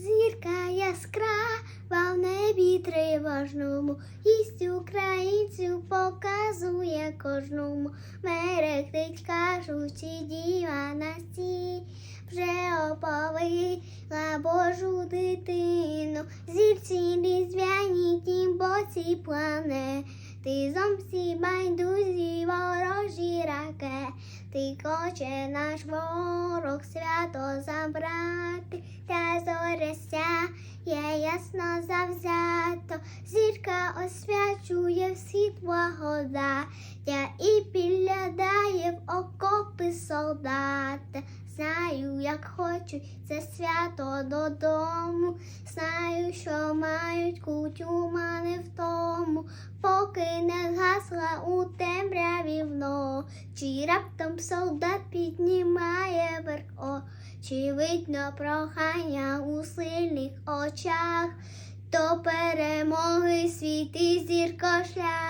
Зірка яскрава в небі тривожному, Ість українцю показує кожному. Мерехтить, кажучи, діва на сті, вже оповила Божу дитину, зірці різдвяні тім боці плане. Ти зомсі байдузі ворожі ракети, хоче наш ворог свято забрати, зоря сяє ясно завзято, зірка освячує всі благодаття і підглядає в окопи солдата. Знаю, як хочуть це свято додому, знаю, що мають кутюмани в тому, поки не згасла у темряві вночі. Раптом солдат піднімає верх очі, видно прохання у сильних очах, то перемоги світи зірко шлях.